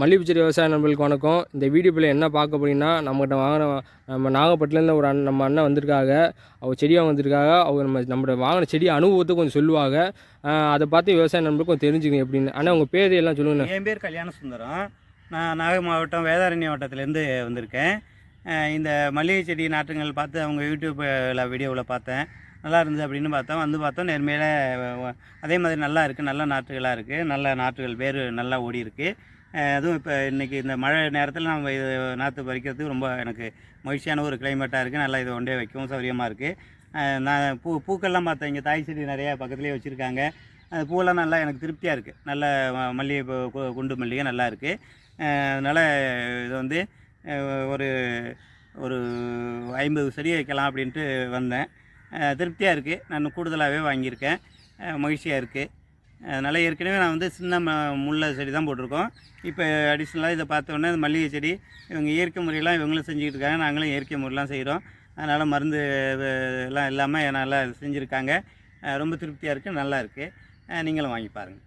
மல்லிகைப்பூ செடி விவசாய நண்பர்களுக்கு வணக்கம். இந்த வீடியோவில் என்ன பார்க்க போனீங்கன்னா நம்மகிட்ட வாங்கின நம்ம நாகப்பட்டிலேருந்து ஒரு அண்ணன் நம்ம அண்ணன் வந்திருக்காங்க. அவங்க செடியாக வந்திருக்காங்க அவங்க நம்ம நம்மளோட வாங்கின செடி அனுபவத்தை கொஞ்சம் சொல்லுவாங்க. அதை பார்த்து விவசாய நண்பர்கள் கொஞ்சம் தெரிஞ்சுக்கணும் எப்படின்னு. ஆனால் உங்கள் பேர் எல்லாம் சொல்லுங்கண்ணா. என் பேர் கல்யாண சுந்தரம். நான் நாகை மாவட்டம் வேதாரண்ய மாவட்டத்திலேருந்து வந்திருக்கேன். இந்த மல்லிகை செடி நாற்றுங்கள் பார்த்து அவங்க யூடியூப்பில் வீடியோவில் பார்த்தேன். நல்லா இருந்தது அப்படின்னு பார்த்தோம். வந்து பார்த்தோம் நேர்மையில அதே மாதிரி நல்லா இருக்குது நல்ல நாற்றுகளாக இருக்குது நல்ல நாற்றுகள் வேறு நல்லா ஓடி இருக்குது அதுவும் இப்போ இன்றைக்கி இந்த மழை நேரத்தில் நம்ம இது நாற்று பறிக்கிறதுக்கு ரொம்ப எனக்கு மகிழ்ச்சியான ஒரு கிளைமேட்டாக இருக்குது நல்லா இது ஒன்றே வைக்கவும் சௌகரியமாக இருக்குது நான் பூ பூக்கள்லாம் பார்த்தேன். இங்கே தாய் செடி நிறையா பக்கத்துலேயே வச்சுருக்காங்க. அந்த பூவெல்லாம் நல்லா எனக்கு திருப்தியாக இருக்குது நல்ல ம- மல்லிகை பூ, கு- குண்டு மல்லிகை நல்லா இருக்குது அதனால் இது வந்து ஒரு ஒரு ஐம்பது செடி வைக்கலாம் அப்படின்ட்டு வந்தேன். திருப்தியாக இருக்குது நான் கூடுதலாகவே வாங்கியிருக்கேன். மகிழ்ச்சியாக இருக்குது அதனால் ஏற்கனவே நான் வந்து சின்ன ம முல்லை செடி தான் போட்டிருக்கோம். இப்போ அடிஷ்னலாக இதை பார்த்தோன்னே இந்த மல்லிகை செடி இவங்க இயற்கை முறையெல்லாம் இவங்களும் செஞ்சுக்கிட்டு இருக்காங்க நாங்களும் இயற்கை முறையெல்லாம் செய்கிறோம் அதனால் மருந்து எல்லாம் இல்லாமல் நல்லா செஞ்சுருக்காங்க. ரொம்ப திருப்தியாக இருக்குது நல்லா இருக்குது நீங்களும் வாங்கி பாருங்கள்